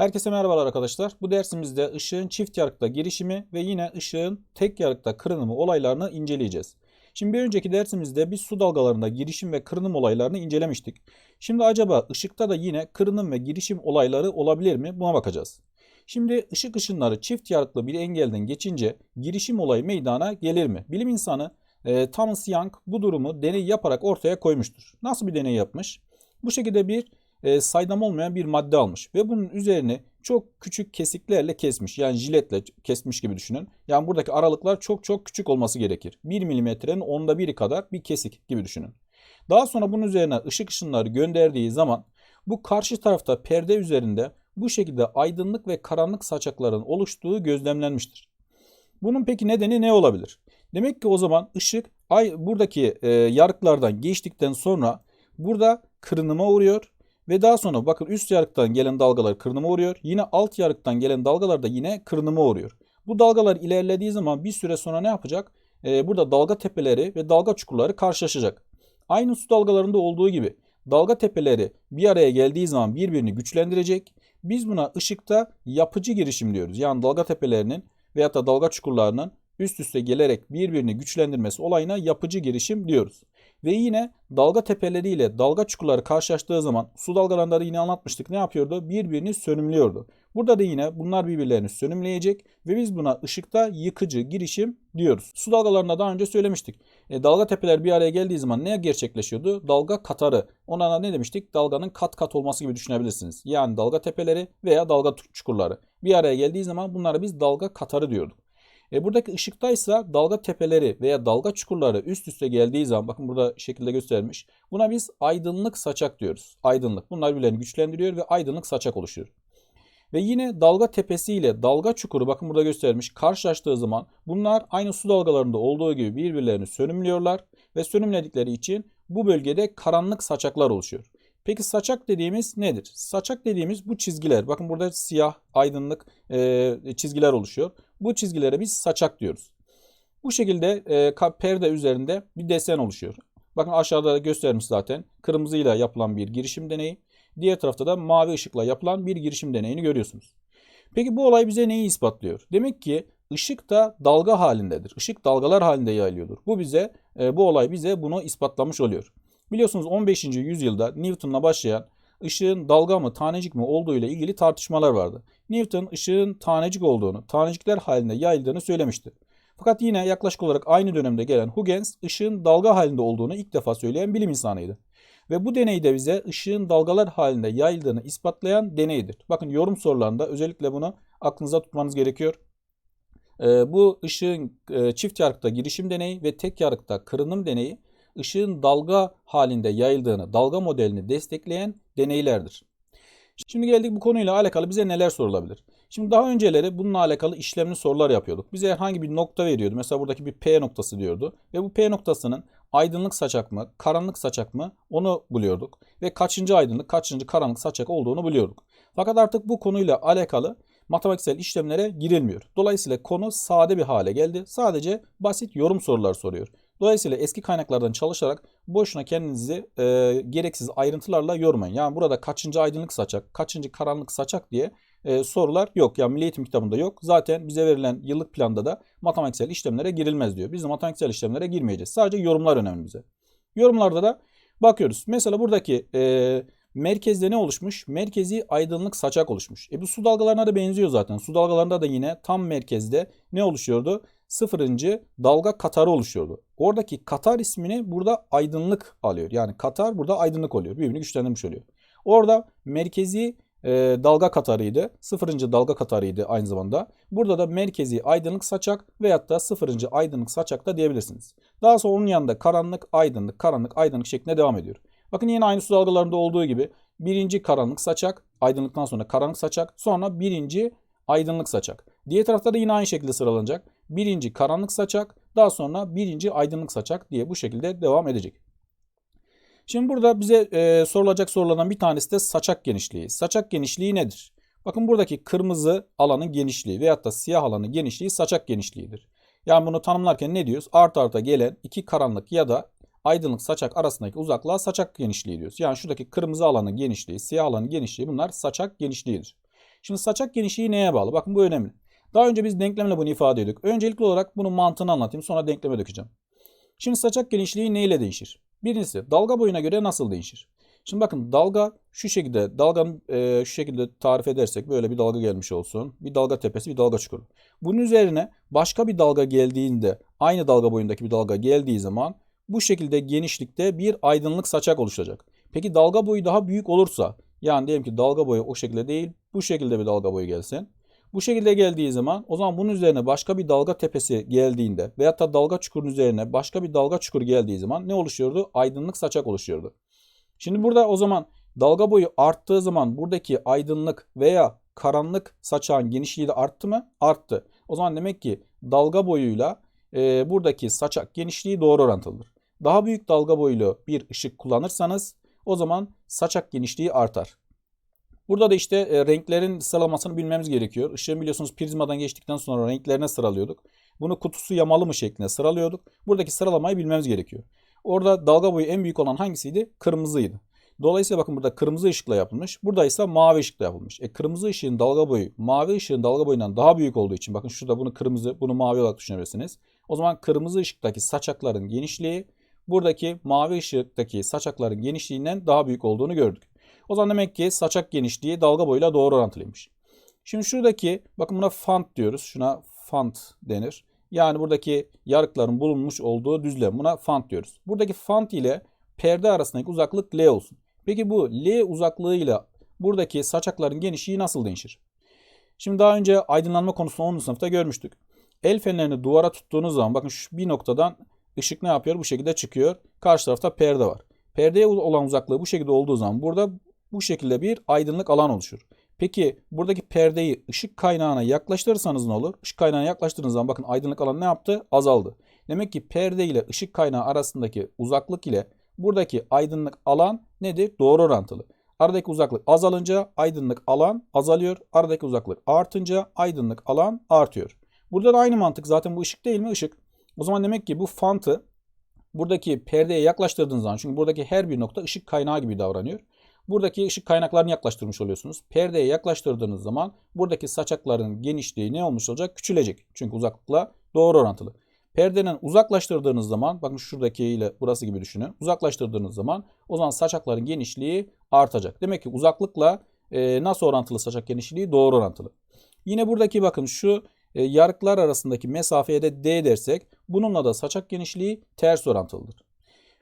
Herkese merhabalar arkadaşlar. Bu dersimizde ışığın çift yarıkta girişimi ve yine ışığın tek yarıkta kırınımı olaylarını inceleyeceğiz. Şimdi bir önceki dersimizde biz su dalgalarında girişim ve kırınım olaylarını incelemiştik. Şimdi acaba ışıkta da yine kırınım ve girişim olayları olabilir mi? Buna bakacağız. Şimdi ışık ışınları çift yarıklı bir engelden geçince girişim olayı meydana gelir mi? Bilim insanı e, Thomas Young bu durumu deney yaparak ortaya koymuştur. Nasıl bir deney yapmış? Bu şekilde bir e, saydam olmayan bir madde almış ve bunun üzerine çok küçük kesiklerle kesmiş. Yani jiletle kesmiş gibi düşünün. Yani buradaki aralıklar çok çok küçük olması gerekir. 1 milimetrenin onda biri kadar bir kesik gibi düşünün. Daha sonra bunun üzerine ışık ışınları gönderdiği zaman bu karşı tarafta perde üzerinde bu şekilde aydınlık ve karanlık saçakların oluştuğu gözlemlenmiştir. Bunun peki nedeni ne olabilir? Demek ki o zaman ışık ay buradaki e, yarıklardan geçtikten sonra burada kırınıma uğruyor ve daha sonra bakın üst yarıktan gelen dalgalar kırınıma uğruyor. Yine alt yarıktan gelen dalgalar da yine kırınıma uğruyor. Bu dalgalar ilerlediği zaman bir süre sonra ne yapacak? Ee, burada dalga tepeleri ve dalga çukurları karşılaşacak. Aynı su dalgalarında olduğu gibi dalga tepeleri bir araya geldiği zaman birbirini güçlendirecek. Biz buna ışıkta yapıcı girişim diyoruz. Yani dalga tepelerinin veyahut da dalga çukurlarının üst üste gelerek birbirini güçlendirmesi olayına yapıcı girişim diyoruz. Ve yine dalga tepeleriyle dalga çukurları karşılaştığı zaman su dalgalarında da yine anlatmıştık ne yapıyordu? Birbirini sönümlüyordu. Burada da yine bunlar birbirlerini sönümleyecek ve biz buna ışıkta yıkıcı girişim diyoruz. Su dalgalarında daha önce söylemiştik. E, dalga tepeler bir araya geldiği zaman ne gerçekleşiyordu? Dalga katarı. Ona ne demiştik? Dalganın kat kat olması gibi düşünebilirsiniz. Yani dalga tepeleri veya dalga çukurları. Bir araya geldiği zaman bunlara biz dalga katarı diyorduk. E buradaki ışıktaysa dalga tepeleri veya dalga çukurları üst üste geldiği zaman bakın burada şekilde göstermiş. Buna biz aydınlık saçak diyoruz. Aydınlık. Bunlar birbirlerini güçlendiriyor ve aydınlık saçak oluşuyor. Ve yine dalga tepesi ile dalga çukuru bakın burada göstermiş karşılaştığı zaman bunlar aynı su dalgalarında olduğu gibi birbirlerini sönümlüyorlar ve sönümledikleri için bu bölgede karanlık saçaklar oluşuyor. Peki saçak dediğimiz nedir? Saçak dediğimiz bu çizgiler. Bakın burada siyah, aydınlık e, çizgiler oluşuyor. Bu çizgilere biz saçak diyoruz. Bu şekilde e, perde üzerinde bir desen oluşuyor. Bakın aşağıda göstermiş zaten. Kırmızıyla yapılan bir girişim deneyi. Diğer tarafta da mavi ışıkla yapılan bir girişim deneyini görüyorsunuz. Peki bu olay bize neyi ispatlıyor? Demek ki ışık da dalga halindedir. Işık dalgalar halinde yayılıyordur. Bu bize e, bu olay bize bunu ispatlamış oluyor. Biliyorsunuz 15. yüzyılda Newton'la başlayan ışığın dalga mı tanecik mi olduğu ile ilgili tartışmalar vardı. Newton ışığın tanecik olduğunu, tanecikler halinde yayıldığını söylemişti. Fakat yine yaklaşık olarak aynı dönemde gelen Huygens ışığın dalga halinde olduğunu ilk defa söyleyen bilim insanıydı. Ve bu deneyde bize ışığın dalgalar halinde yayıldığını ispatlayan deneydir. Bakın yorum sorularında özellikle bunu aklınıza tutmanız gerekiyor. Ee, bu ışığın e, çift yarıkta girişim deneyi ve tek yarıkta kırınım deneyi ışığın dalga halinde yayıldığını, dalga modelini destekleyen deneylerdir. Şimdi geldik bu konuyla alakalı bize neler sorulabilir? Şimdi daha önceleri bununla alakalı işlemli sorular yapıyorduk. Bize herhangi bir nokta veriyordu. Mesela buradaki bir P noktası diyordu. Ve bu P noktasının aydınlık saçak mı, karanlık saçak mı onu buluyorduk. Ve kaçıncı aydınlık, kaçıncı karanlık saçak olduğunu buluyorduk. Fakat artık bu konuyla alakalı matematiksel işlemlere girilmiyor. Dolayısıyla konu sade bir hale geldi. Sadece basit yorum sorular soruyor. Dolayısıyla eski kaynaklardan çalışarak boşuna kendinizi e, gereksiz ayrıntılarla yormayın. Yani burada kaçıncı aydınlık saçak, kaçıncı karanlık saçak diye e, sorular yok. Yani Milli Eğitim kitabında yok. Zaten bize verilen yıllık planda da matematiksel işlemlere girilmez diyor. Biz de matematiksel işlemlere girmeyeceğiz. Sadece yorumlar önemli bize. Yorumlarda da bakıyoruz. Mesela buradaki e, merkezde ne oluşmuş? Merkezi aydınlık saçak oluşmuş. E bu su dalgalarına da benziyor zaten. Su dalgalarında da yine tam merkezde ne oluşuyordu? Sıfırıncı dalga katarı oluşuyordu. Oradaki katar ismini burada aydınlık alıyor. Yani katar burada aydınlık oluyor. Birbirini güçlendirmiş oluyor. Orada merkezi e, dalga katarıydı. Sıfırıncı dalga katarıydı aynı zamanda. Burada da merkezi aydınlık saçak veyahut da sıfırıncı aydınlık saçak da diyebilirsiniz. Daha sonra onun yanında karanlık, aydınlık, karanlık, aydınlık şeklinde devam ediyor. Bakın yine aynı su dalgalarında olduğu gibi birinci karanlık saçak, aydınlıktan sonra karanlık saçak, sonra birinci aydınlık saçak. Diğer tarafta da yine aynı şekilde sıralanacak. Birinci karanlık saçak, daha sonra birinci aydınlık saçak diye bu şekilde devam edecek. Şimdi burada bize e, sorulacak sorulardan bir tanesi de saçak genişliği. Saçak genişliği nedir? Bakın buradaki kırmızı alanın genişliği veyahut da siyah alanın genişliği saçak genişliğidir. Yani bunu tanımlarken ne diyoruz? Art arta gelen iki karanlık ya da aydınlık saçak arasındaki uzaklığa saçak genişliği diyoruz. Yani şuradaki kırmızı alanın genişliği, siyah alanın genişliği bunlar saçak genişliğidir. Şimdi saçak genişliği neye bağlı? Bakın bu önemli. Daha önce biz denklemle bunu ifade ediyorduk. Öncelikli olarak bunun mantığını anlatayım sonra denkleme dökeceğim. Şimdi saçak genişliği neyle değişir? Birincisi dalga boyuna göre nasıl değişir? Şimdi bakın dalga şu şekilde dalganın e, şu şekilde tarif edersek böyle bir dalga gelmiş olsun. Bir dalga tepesi bir dalga çukuru. Bunun üzerine başka bir dalga geldiğinde aynı dalga boyundaki bir dalga geldiği zaman bu şekilde genişlikte bir aydınlık saçak oluşacak. Peki dalga boyu daha büyük olursa yani diyelim ki dalga boyu o şekilde değil bu şekilde bir dalga boyu gelsin. Bu şekilde geldiği zaman o zaman bunun üzerine başka bir dalga tepesi geldiğinde veyahut da dalga çukurun üzerine başka bir dalga çukur geldiği zaman ne oluşuyordu? Aydınlık saçak oluşuyordu. Şimdi burada o zaman dalga boyu arttığı zaman buradaki aydınlık veya karanlık saçağın genişliği de arttı mı? Arttı. O zaman demek ki dalga boyuyla e, buradaki saçak genişliği doğru orantılıdır. Daha büyük dalga boylu bir ışık kullanırsanız o zaman saçak genişliği artar. Burada da işte e, renklerin sıralamasını bilmemiz gerekiyor. Işığın biliyorsunuz prizmadan geçtikten sonra renklerine sıralıyorduk. Bunu kutusu yamalı mı şeklinde sıralıyorduk. Buradaki sıralamayı bilmemiz gerekiyor. Orada dalga boyu en büyük olan hangisiydi? Kırmızıydı. Dolayısıyla bakın burada kırmızı ışıkla yapılmış. Burada ise mavi ışıkla yapılmış. E kırmızı ışığın dalga boyu mavi ışığın dalga boyundan daha büyük olduğu için bakın şurada bunu kırmızı bunu mavi olarak düşünebilirsiniz. O zaman kırmızı ışıktaki saçakların genişliği buradaki mavi ışıktaki saçakların genişliğinden daha büyük olduğunu gördük. O zaman demek ki saçak genişliği dalga boyuyla doğru orantılıymış. Şimdi şuradaki bakın buna fant diyoruz. Şuna fant denir. Yani buradaki yarıkların bulunmuş olduğu düzlem. Buna fant diyoruz. Buradaki fant ile perde arasındaki uzaklık L olsun. Peki bu L uzaklığıyla buradaki saçakların genişliği nasıl değişir? Şimdi daha önce aydınlanma konusunu 10. sınıfta görmüştük. El fenerini duvara tuttuğunuz zaman bakın şu bir noktadan ışık ne yapıyor? Bu şekilde çıkıyor. Karşı tarafta perde var. Perdeye olan uzaklığı bu şekilde olduğu zaman burada bu şekilde bir aydınlık alan oluşur. Peki buradaki perdeyi ışık kaynağına yaklaştırırsanız ne olur? Işık kaynağına yaklaştırdığınız zaman bakın aydınlık alan ne yaptı? Azaldı. Demek ki perde ile ışık kaynağı arasındaki uzaklık ile buradaki aydınlık alan nedir? Doğru orantılı. Aradaki uzaklık azalınca aydınlık alan azalıyor. Aradaki uzaklık artınca aydınlık alan artıyor. Burada da aynı mantık zaten bu ışık değil mi? Işık. O zaman demek ki bu fantı buradaki perdeye yaklaştırdığınız zaman çünkü buradaki her bir nokta ışık kaynağı gibi davranıyor. Buradaki ışık kaynaklarını yaklaştırmış oluyorsunuz. Perdeye yaklaştırdığınız zaman buradaki saçakların genişliği ne olmuş olacak? Küçülecek. Çünkü uzaklıkla doğru orantılı. Perdenin uzaklaştırdığınız zaman bakın şuradaki ile burası gibi düşünün. Uzaklaştırdığınız zaman o zaman saçakların genişliği artacak. Demek ki uzaklıkla e, nasıl orantılı saçak genişliği? Doğru orantılı. Yine buradaki bakın şu e, yarıklar arasındaki mesafeye de D dersek bununla da saçak genişliği ters orantılıdır.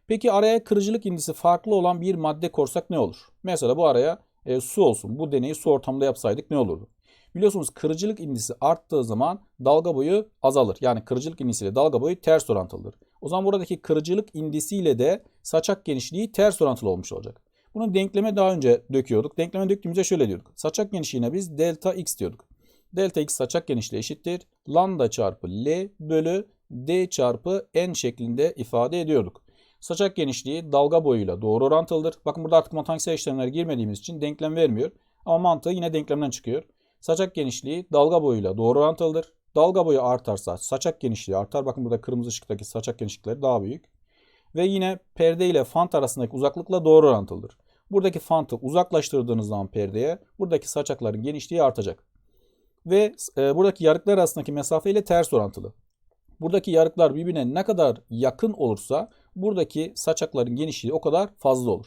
Peki araya kırıcılık indisi farklı olan bir madde korsak ne olur? Mesela bu araya e, su olsun. Bu deneyi su ortamında yapsaydık ne olurdu? Biliyorsunuz kırıcılık indisi arttığı zaman dalga boyu azalır. Yani kırıcılık indisiyle dalga boyu ters orantılıdır. O zaman buradaki kırıcılık indisiyle de saçak genişliği ters orantılı olmuş olacak. Bunu denkleme daha önce döküyorduk. Denkleme döktüğümüzde şöyle diyorduk. Saçak genişliğine biz delta x diyorduk. Delta x saçak genişliği eşittir. Lambda çarpı L bölü D çarpı N şeklinde ifade ediyorduk. Saçak genişliği dalga boyuyla doğru orantılıdır. Bakın burada artık matematiksel işlemlere girmediğimiz için denklem vermiyor. Ama mantığı yine denklemden çıkıyor. Saçak genişliği dalga boyuyla doğru orantılıdır. Dalga boyu artarsa saçak genişliği artar. Bakın burada kırmızı ışıktaki saçak genişlikleri daha büyük. Ve yine perde ile fant arasındaki uzaklıkla doğru orantılıdır. Buradaki fantı uzaklaştırdığınız zaman perdeye buradaki saçakların genişliği artacak. Ve e, buradaki yarıklar arasındaki mesafe ile ters orantılı. Buradaki yarıklar birbirine ne kadar yakın olursa buradaki saçakların genişliği o kadar fazla olur.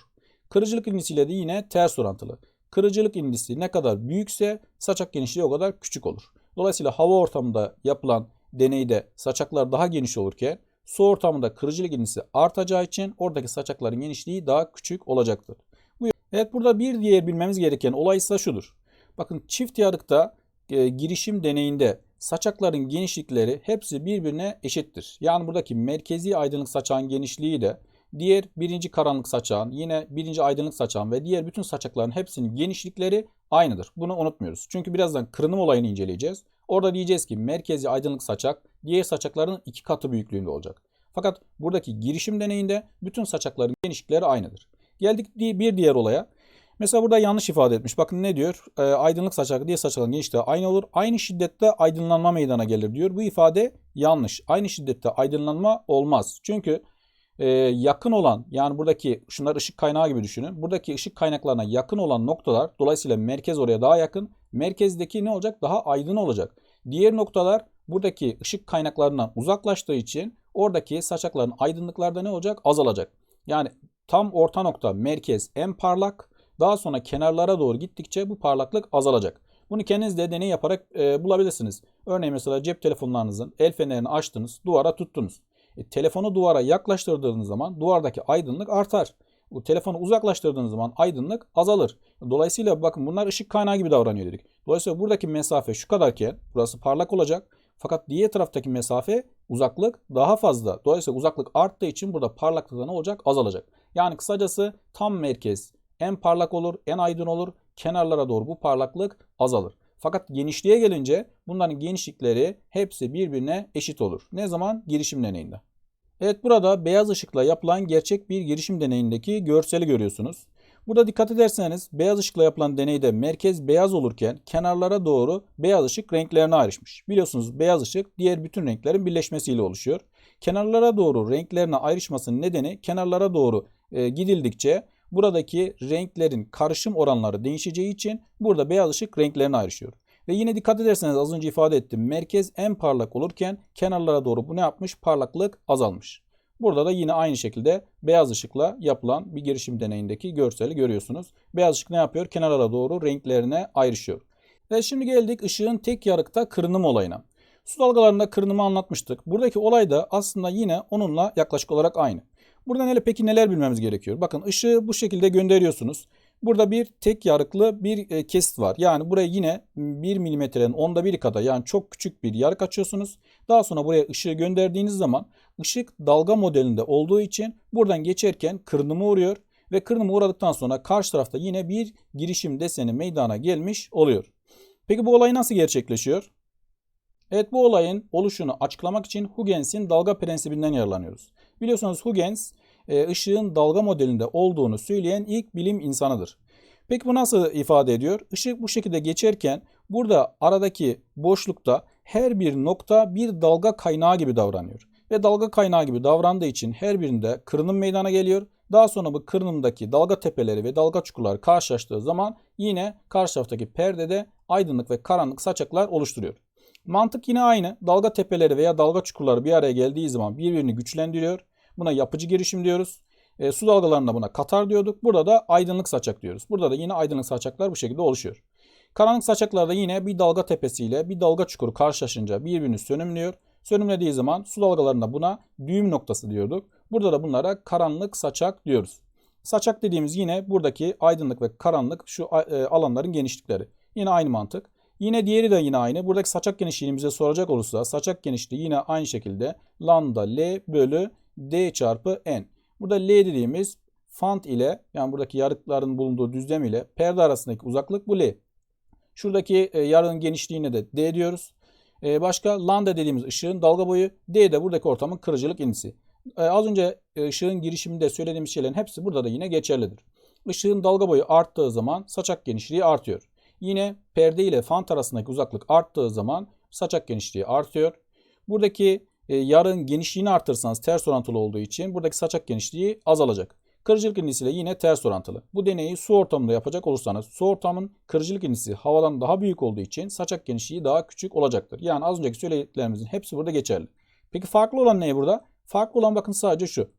Kırıcılık indisiyle de yine ters orantılı. Kırıcılık indisi ne kadar büyükse saçak genişliği o kadar küçük olur. Dolayısıyla hava ortamında yapılan deneyde saçaklar daha geniş olurken su ortamında kırıcılık indisi artacağı için oradaki saçakların genişliği daha küçük olacaktır. Evet burada bir diğer bilmemiz gereken olay ise şudur. Bakın çift yarıkta e, girişim deneyinde saçakların genişlikleri hepsi birbirine eşittir. Yani buradaki merkezi aydınlık saçağın genişliği de diğer birinci karanlık saçağın, yine birinci aydınlık saçağın ve diğer bütün saçakların hepsinin genişlikleri aynıdır. Bunu unutmuyoruz. Çünkü birazdan kırınım olayını inceleyeceğiz. Orada diyeceğiz ki merkezi aydınlık saçak diğer saçakların iki katı büyüklüğünde olacak. Fakat buradaki girişim deneyinde bütün saçakların genişlikleri aynıdır. Geldik bir diğer olaya. Mesela burada yanlış ifade etmiş. Bakın ne diyor? E, aydınlık saçak diye saçakların genişliği aynı olur. Aynı şiddette aydınlanma meydana gelir diyor. Bu ifade yanlış. Aynı şiddette aydınlanma olmaz. Çünkü e, yakın olan yani buradaki şunlar ışık kaynağı gibi düşünün. Buradaki ışık kaynaklarına yakın olan noktalar dolayısıyla merkez oraya daha yakın. Merkezdeki ne olacak? Daha aydın olacak. Diğer noktalar buradaki ışık kaynaklarından uzaklaştığı için oradaki saçakların aydınlıkları da ne olacak? Azalacak. Yani tam orta nokta merkez en parlak. Daha sonra kenarlara doğru gittikçe bu parlaklık azalacak. Bunu kendiniz de deney yaparak e, bulabilirsiniz. Örneğin mesela cep telefonlarınızın el fenerini açtınız, duvara tuttunuz. E, telefonu duvara yaklaştırdığınız zaman duvardaki aydınlık artar. Bu telefonu uzaklaştırdığınız zaman aydınlık azalır. Dolayısıyla bakın bunlar ışık kaynağı gibi davranıyor dedik. Dolayısıyla buradaki mesafe şu kadarken burası parlak olacak. Fakat diğer taraftaki mesafe uzaklık daha fazla. Dolayısıyla uzaklık arttığı için burada parlaklık da ne olacak? Azalacak. Yani kısacası tam merkez en parlak olur, en aydın olur. Kenarlara doğru bu parlaklık azalır. Fakat genişliğe gelince bunların genişlikleri hepsi birbirine eşit olur. Ne zaman? Girişim deneyinde. Evet burada beyaz ışıkla yapılan gerçek bir girişim deneyindeki görseli görüyorsunuz. Burada dikkat ederseniz beyaz ışıkla yapılan deneyde merkez beyaz olurken kenarlara doğru beyaz ışık renklerine ayrışmış. Biliyorsunuz beyaz ışık diğer bütün renklerin birleşmesiyle oluşuyor. Kenarlara doğru renklerine ayrışmasının nedeni kenarlara doğru e, gidildikçe buradaki renklerin karışım oranları değişeceği için burada beyaz ışık renklerine ayrışıyor. Ve yine dikkat ederseniz az önce ifade ettim. Merkez en parlak olurken kenarlara doğru bu ne yapmış? Parlaklık azalmış. Burada da yine aynı şekilde beyaz ışıkla yapılan bir girişim deneyindeki görseli görüyorsunuz. Beyaz ışık ne yapıyor? Kenarlara doğru renklerine ayrışıyor. Ve şimdi geldik ışığın tek yarıkta kırınım olayına. Su dalgalarında kırınımı anlatmıştık. Buradaki olay da aslında yine onunla yaklaşık olarak aynı. Burada neler peki neler bilmemiz gerekiyor? Bakın ışığı bu şekilde gönderiyorsunuz. Burada bir tek yarıklı bir e, kesit var. Yani buraya yine 1 milimetrenin onda biri kadar yani çok küçük bir yarık açıyorsunuz. Daha sonra buraya ışığı gönderdiğiniz zaman ışık dalga modelinde olduğu için buradan geçerken kırınıma uğruyor. Ve kırınıma uğradıktan sonra karşı tarafta yine bir girişim deseni meydana gelmiş oluyor. Peki bu olay nasıl gerçekleşiyor? Evet bu olayın oluşunu açıklamak için Huygens'in dalga prensibinden yararlanıyoruz. Biliyorsunuz Huygens e, ışığın dalga modelinde olduğunu söyleyen ilk bilim insanıdır. Peki bu nasıl ifade ediyor? Işık bu şekilde geçerken burada aradaki boşlukta her bir nokta bir dalga kaynağı gibi davranıyor. Ve dalga kaynağı gibi davrandığı için her birinde kırınım meydana geliyor. Daha sonra bu kırınımdaki dalga tepeleri ve dalga çukurları karşılaştığı zaman yine karşı taraftaki perdede aydınlık ve karanlık saçaklar oluşturuyor. Mantık yine aynı. Dalga tepeleri veya dalga çukurları bir araya geldiği zaman birbirini güçlendiriyor. Buna yapıcı girişim diyoruz. E, su dalgalarında buna katar diyorduk. Burada da aydınlık saçak diyoruz. Burada da yine aydınlık saçaklar bu şekilde oluşuyor. Karanlık saçaklarda yine bir dalga tepesiyle bir dalga çukuru karşılaşınca birbirini sönümlüyor. Sönümlediği zaman su dalgalarında buna düğüm noktası diyorduk. Burada da bunlara karanlık saçak diyoruz. Saçak dediğimiz yine buradaki aydınlık ve karanlık şu e, alanların genişlikleri. Yine aynı mantık. Yine diğeri de yine aynı. Buradaki saçak genişliğini bize soracak olursa saçak genişliği yine aynı şekilde lambda L bölü D çarpı N. Burada L dediğimiz fant ile yani buradaki yarıkların bulunduğu düzlem ile perde arasındaki uzaklık bu L. Şuradaki e, yarığın genişliğine de D diyoruz. E, başka lambda dediğimiz ışığın dalga boyu. D de buradaki ortamın kırıcılık indisi. E, az önce ışığın girişiminde söylediğimiz şeylerin hepsi burada da yine geçerlidir. Işığın dalga boyu arttığı zaman saçak genişliği artıyor. Yine perde ile fant arasındaki uzaklık arttığı zaman saçak genişliği artıyor. Buradaki e, yarın genişliğini artırırsanız ters orantılı olduğu için buradaki saçak genişliği azalacak. Kırıcılık indisiyle yine ters orantılı. Bu deneyi su ortamında yapacak olursanız su ortamın kırıcılık indisi havadan daha büyük olduğu için saçak genişliği daha küçük olacaktır. Yani az önceki söylediklerimizin hepsi burada geçerli. Peki farklı olan ne burada? Farklı olan bakın sadece şu.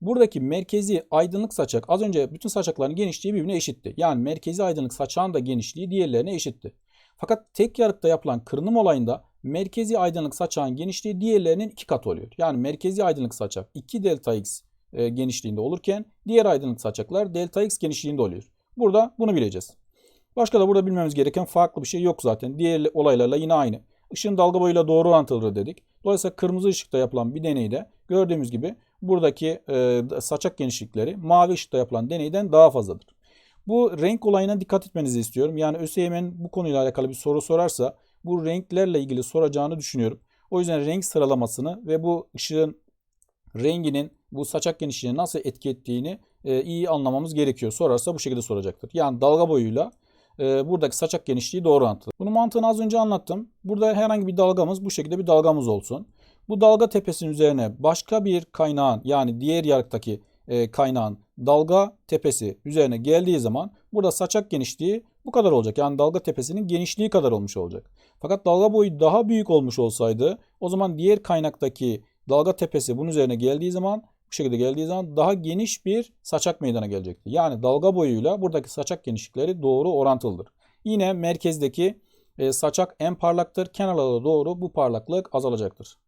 Buradaki merkezi aydınlık saçak az önce bütün saçakların genişliği birbirine eşitti. Yani merkezi aydınlık saçağın da genişliği diğerlerine eşitti. Fakat tek yarıkta yapılan kırınım olayında merkezi aydınlık saçağın genişliği diğerlerinin iki katı oluyor. Yani merkezi aydınlık saçak 2 delta x e, genişliğinde olurken diğer aydınlık saçaklar delta x genişliğinde oluyor. Burada bunu bileceğiz. Başka da burada bilmemiz gereken farklı bir şey yok zaten. Diğer olaylarla yine aynı. Işığın dalga boyuyla doğru orantılıdır dedik. Dolayısıyla kırmızı ışıkta yapılan bir deneyde gördüğümüz gibi buradaki e, saçak genişlikleri mavi ışıkta yapılan deneyden daha fazladır. Bu renk olayına dikkat etmenizi istiyorum. Yani ÖSYM'nin bu konuyla alakalı bir soru sorarsa bu renklerle ilgili soracağını düşünüyorum. O yüzden renk sıralamasını ve bu ışığın renginin bu saçak genişliğine nasıl etki ettiğini e, iyi anlamamız gerekiyor. Sorarsa bu şekilde soracaktır. Yani dalga boyuyla e, buradaki saçak genişliği doğru orantılı. Bunun mantığını az önce anlattım. Burada herhangi bir dalgamız bu şekilde bir dalgamız olsun. Bu dalga tepesinin üzerine başka bir kaynağın yani diğer yarıktaki e, kaynağın dalga tepesi üzerine geldiği zaman burada saçak genişliği bu kadar olacak. Yani dalga tepesinin genişliği kadar olmuş olacak. Fakat dalga boyu daha büyük olmuş olsaydı o zaman diğer kaynaktaki dalga tepesi bunun üzerine geldiği zaman bu şekilde geldiği zaman daha geniş bir saçak meydana gelecekti. Yani dalga boyuyla buradaki saçak genişlikleri doğru orantılıdır. Yine merkezdeki e, saçak en parlaktır. Kenarlara doğru bu parlaklık azalacaktır.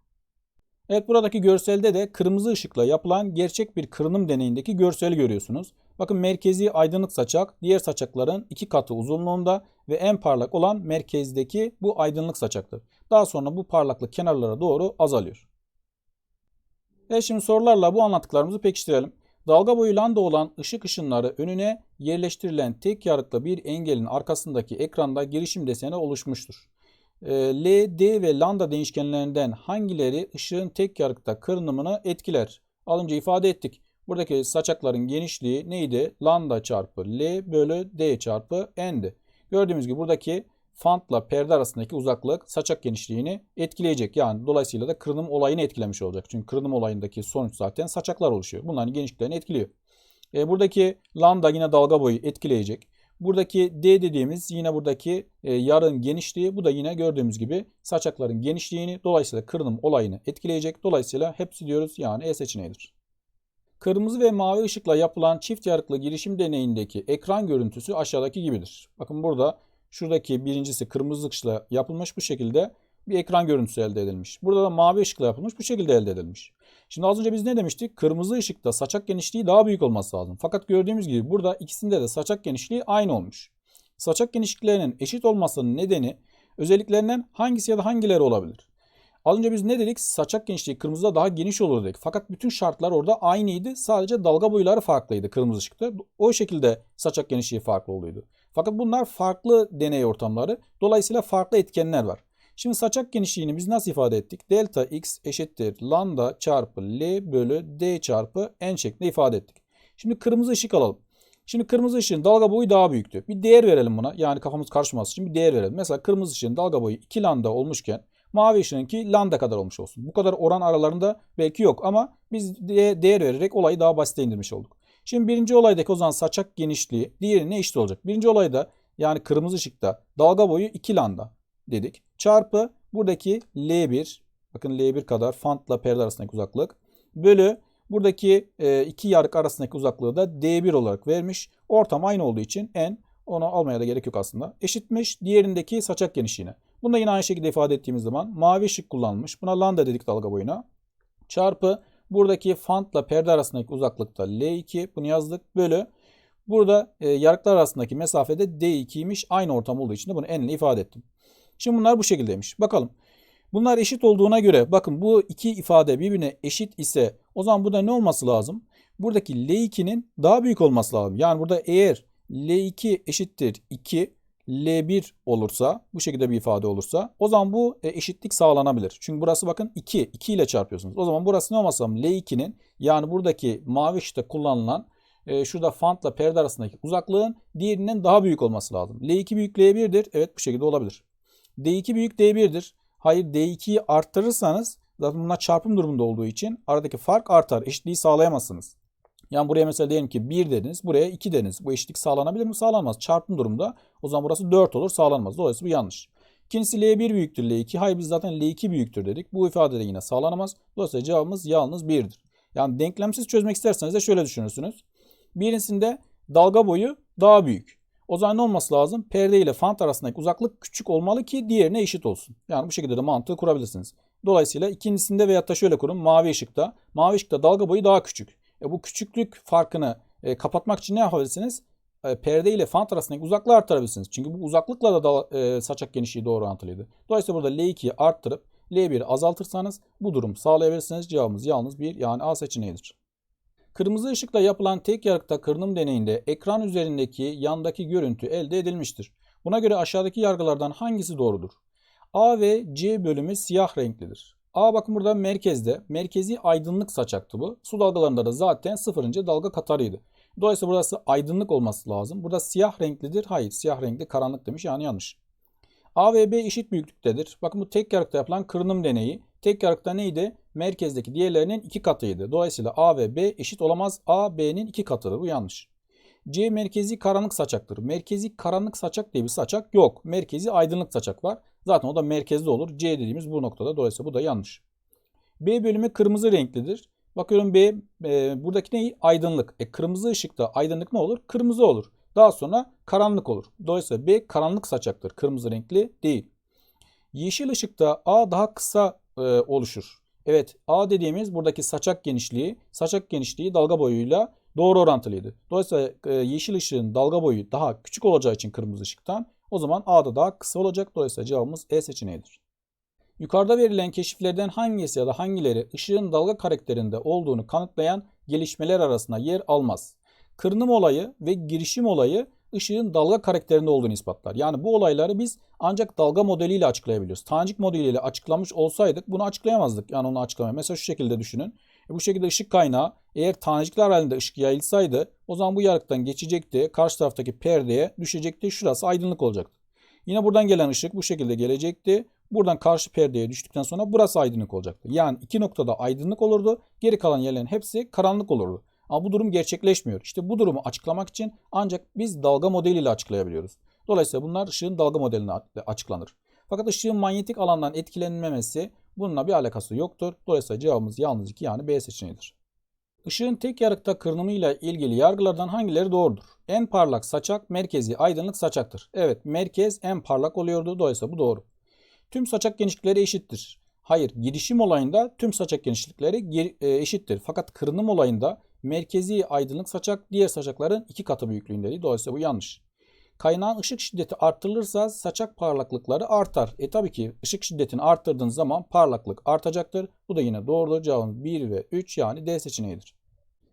Evet buradaki görselde de kırmızı ışıkla yapılan gerçek bir kırınım deneyindeki görseli görüyorsunuz. Bakın merkezi aydınlık saçak diğer saçakların iki katı uzunluğunda ve en parlak olan merkezdeki bu aydınlık saçaktır. Daha sonra bu parlaklık kenarlara doğru azalıyor. Evet şimdi sorularla bu anlattıklarımızı pekiştirelim. Dalga boyu lambda olan ışık ışınları önüne yerleştirilen tek yarıklı bir engelin arkasındaki ekranda girişim deseni oluşmuştur. Ee, L, D ve lambda değişkenlerinden hangileri ışığın tek yarıkta kırınımını etkiler? Az önce ifade ettik. Buradaki saçakların genişliği neydi? Lambda çarpı L bölü D çarpı N'di. Gördüğümüz gibi buradaki fantla perde arasındaki uzaklık saçak genişliğini etkileyecek. Yani dolayısıyla da kırınım olayını etkilemiş olacak. Çünkü kırınım olayındaki sonuç zaten saçaklar oluşuyor. Bunların genişliklerini etkiliyor. E, buradaki lambda yine dalga boyu etkileyecek. Buradaki D dediğimiz yine buradaki e, yarın genişliği bu da yine gördüğümüz gibi saçakların genişliğini dolayısıyla kırınım olayını etkileyecek. Dolayısıyla hepsi diyoruz yani E seçeneğidir. Kırmızı ve mavi ışıkla yapılan çift yarıklı girişim deneyindeki ekran görüntüsü aşağıdaki gibidir. Bakın burada şuradaki birincisi kırmızı ışıkla yapılmış bu şekilde bir ekran görüntüsü elde edilmiş. Burada da mavi ışıkla yapılmış bu şekilde elde edilmiş. Şimdi az önce biz ne demiştik? Kırmızı ışıkta saçak genişliği daha büyük olması lazım. Fakat gördüğümüz gibi burada ikisinde de saçak genişliği aynı olmuş. Saçak genişliklerinin eşit olmasının nedeni özelliklerinden hangisi ya da hangileri olabilir? Az önce biz ne dedik? Saçak genişliği kırmızıda daha geniş olur dedik. Fakat bütün şartlar orada aynıydı. Sadece dalga boyları farklıydı kırmızı ışıkta. O şekilde saçak genişliği farklı oluyordu. Fakat bunlar farklı deney ortamları. Dolayısıyla farklı etkenler var. Şimdi saçak genişliğini biz nasıl ifade ettik? Delta x eşittir lambda çarpı L bölü D çarpı N şeklinde ifade ettik. Şimdi kırmızı ışık alalım. Şimdi kırmızı ışığın dalga boyu daha büyüktü. Bir değer verelim buna. Yani kafamız karışması için bir değer verelim. Mesela kırmızı ışığın dalga boyu 2 lambda olmuşken mavi ışığınki lambda kadar olmuş olsun. Bu kadar oran aralarında belki yok ama biz de değer vererek olayı daha basite indirmiş olduk. Şimdi birinci olaydaki o zaman saçak genişliği diğerine eşit olacak. Birinci olayda yani kırmızı ışıkta dalga boyu 2 lambda dedik. Çarpı buradaki L1 bakın L1 kadar fantla perde arasındaki uzaklık bölü buradaki e, iki yarık arasındaki uzaklığı da D1 olarak vermiş. Ortam aynı olduğu için N onu almaya da gerek yok aslında. Eşitmiş diğerindeki saçak genişliğine. Bunu da yine aynı şekilde ifade ettiğimiz zaman mavi ışık kullanılmış. Buna lambda dedik dalga boyuna. Çarpı buradaki fantla perde arasındaki uzaklıkta L2 bunu yazdık. Bölü burada e, yarıklar arasındaki mesafede D2'ymiş. Aynı ortam olduğu için de bunu N ifade ettim. Şimdi bunlar bu şekildeymiş. Bakalım. Bunlar eşit olduğuna göre bakın bu iki ifade birbirine eşit ise o zaman burada ne olması lazım? Buradaki L2'nin daha büyük olması lazım. Yani burada eğer L2 eşittir 2 L1 olursa bu şekilde bir ifade olursa o zaman bu e, eşitlik sağlanabilir. Çünkü burası bakın 2. 2 ile çarpıyorsunuz. O zaman burası ne olmasa L2'nin yani buradaki mavi ışıkta kullanılan e, şurada fantla perde arasındaki uzaklığın diğerinden daha büyük olması lazım. L2 büyük L1'dir. Evet bu şekilde olabilir. D2 büyük D1'dir. Hayır D2'yi arttırırsanız zaten bunlar çarpım durumunda olduğu için aradaki fark artar. Eşitliği sağlayamazsınız. Yani buraya mesela diyelim ki 1 dediniz. Buraya 2 dediniz. Bu eşitlik sağlanabilir mi? Sağlanmaz. Çarpım durumda o zaman burası 4 olur. Sağlanmaz. Dolayısıyla bu yanlış. İkincisi L1 büyüktür L2. Hayır biz zaten L2 büyüktür dedik. Bu ifade de yine sağlanamaz. Dolayısıyla cevabımız yalnız 1'dir. Yani denklemsiz çözmek isterseniz de şöyle düşünürsünüz. Birincisinde dalga boyu daha büyük. O zaman ne olması lazım? Perde ile fant arasındaki uzaklık küçük olmalı ki diğerine eşit olsun. Yani bu şekilde de mantığı kurabilirsiniz. Dolayısıyla ikincisinde veyahut da şöyle kurun. Mavi ışıkta. Mavi ışıkta dalga boyu daha küçük. E bu küçüklük farkını e, kapatmak için ne yapabilirsiniz? E, perde ile fant arasındaki uzaklığı arttırabilirsiniz. Çünkü bu uzaklıkla da e, saçak genişliği doğru orantılıydı. Dolayısıyla burada L2'yi arttırıp L1'i azaltırsanız bu durum sağlayabilirsiniz. Cevabımız yalnız bir yani A seçeneğidir. Kırmızı ışıkla yapılan tek yarıkta kırınım deneyinde ekran üzerindeki yandaki görüntü elde edilmiştir. Buna göre aşağıdaki yargılardan hangisi doğrudur? A ve C bölümü siyah renklidir. A bakın burada merkezde. Merkezi aydınlık saçaktı bu. Su dalgalarında da zaten sıfırıncı dalga katarıydı. Dolayısıyla burası aydınlık olması lazım. Burada siyah renklidir. Hayır siyah renkli karanlık demiş yani yanlış. A ve B eşit büyüklüktedir. Bakın bu tek yarıkta yapılan kırınım deneyi. Tek yarıkta neydi? Merkezdeki diğerlerinin iki katıydı. Dolayısıyla A ve B eşit olamaz. A, B'nin iki katıdır. Bu yanlış. C merkezi karanlık saçaktır. Merkezi karanlık saçak diye bir saçak yok. Merkezi aydınlık saçak var. Zaten o da merkezde olur. C dediğimiz bu noktada. Dolayısıyla bu da yanlış. B bölümü kırmızı renklidir. Bakıyorum B e, buradaki ne? Aydınlık. E, kırmızı ışıkta aydınlık ne olur? Kırmızı olur. Daha sonra karanlık olur. Dolayısıyla B karanlık saçaktır. Kırmızı renkli değil. Yeşil ışıkta A daha kısa e, oluşur. Evet A dediğimiz buradaki saçak genişliği, saçak genişliği dalga boyuyla doğru orantılıydı. Dolayısıyla e, yeşil ışığın dalga boyu daha küçük olacağı için kırmızı ışıktan o zaman A da daha kısa olacak. Dolayısıyla cevabımız E seçeneğidir. Yukarıda verilen keşiflerden hangisi ya da hangileri ışığın dalga karakterinde olduğunu kanıtlayan gelişmeler arasında yer almaz? Kırınım olayı ve girişim olayı ışığın dalga karakterinde olduğunu ispatlar. Yani bu olayları biz ancak dalga modeliyle açıklayabiliyoruz. Tanecik modeliyle açıklamış olsaydık bunu açıklayamazdık. Yani onu açıklamaya. Mesela şu şekilde düşünün. E bu şekilde ışık kaynağı eğer tanecikler halinde ışık yayılsaydı o zaman bu yarıktan geçecekti. Karşı taraftaki perdeye düşecekti. Şurası aydınlık olacaktı. Yine buradan gelen ışık bu şekilde gelecekti. Buradan karşı perdeye düştükten sonra burası aydınlık olacaktı. Yani iki noktada aydınlık olurdu. Geri kalan yerlerin hepsi karanlık olurdu. Ama bu durum gerçekleşmiyor. İşte bu durumu açıklamak için ancak biz dalga modeliyle açıklayabiliyoruz. Dolayısıyla bunlar ışığın dalga modeline açıklanır. Fakat ışığın manyetik alandan etkilenmemesi bununla bir alakası yoktur. Dolayısıyla cevabımız yalnız 2 yani B seçeneğidir. Işığın tek yarıkta kırınımıyla ilgili yargılardan hangileri doğrudur? En parlak saçak merkezi aydınlık saçaktır. Evet merkez en parlak oluyordu. Dolayısıyla bu doğru. Tüm saçak genişlikleri eşittir. Hayır girişim olayında tüm saçak genişlikleri eşittir. Fakat kırınım olayında merkezi aydınlık saçak diğer saçakların iki katı büyüklüğündedir. Dolayısıyla bu yanlış. Kaynağın ışık şiddeti arttırılırsa saçak parlaklıkları artar. E tabii ki ışık şiddetini arttırdığınız zaman parlaklık artacaktır. Bu da yine doğrudur. Cevabımız 1 ve 3 yani D seçeneğidir.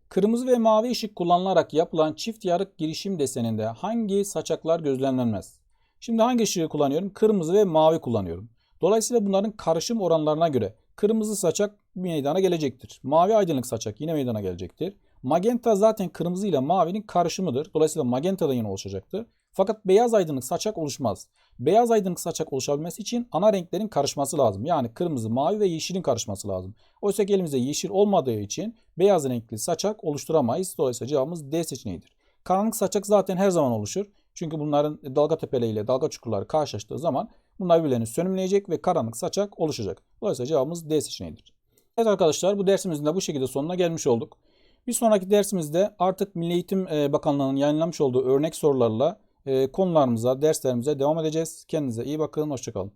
Kırmızı ve mavi ışık kullanılarak yapılan çift yarık girişim deseninde hangi saçaklar gözlemlenmez? Şimdi hangi ışığı kullanıyorum? Kırmızı ve mavi kullanıyorum. Dolayısıyla bunların karışım oranlarına göre kırmızı saçak meydana gelecektir. Mavi aydınlık saçak yine meydana gelecektir. Magenta zaten kırmızı ile mavinin karışımıdır. Dolayısıyla magenta da yine oluşacaktır. Fakat beyaz aydınlık saçak oluşmaz. Beyaz aydınlık saçak oluşabilmesi için ana renklerin karışması lazım. Yani kırmızı, mavi ve yeşilin karışması lazım. Oysa elimizde yeşil olmadığı için beyaz renkli saçak oluşturamayız. Dolayısıyla cevabımız D seçeneğidir. Karanlık saçak zaten her zaman oluşur. Çünkü bunların dalga tepeleriyle dalga çukurları karşılaştığı zaman bunlar birbirlerini sönümleyecek ve karanlık saçak oluşacak. Dolayısıyla cevabımız D seçeneğidir. Evet arkadaşlar bu dersimizin de bu şekilde sonuna gelmiş olduk. Bir sonraki dersimizde artık Milli Eğitim Bakanlığı'nın yayınlamış olduğu örnek sorularla konularımıza, derslerimize devam edeceğiz. Kendinize iyi bakın, hoşçakalın.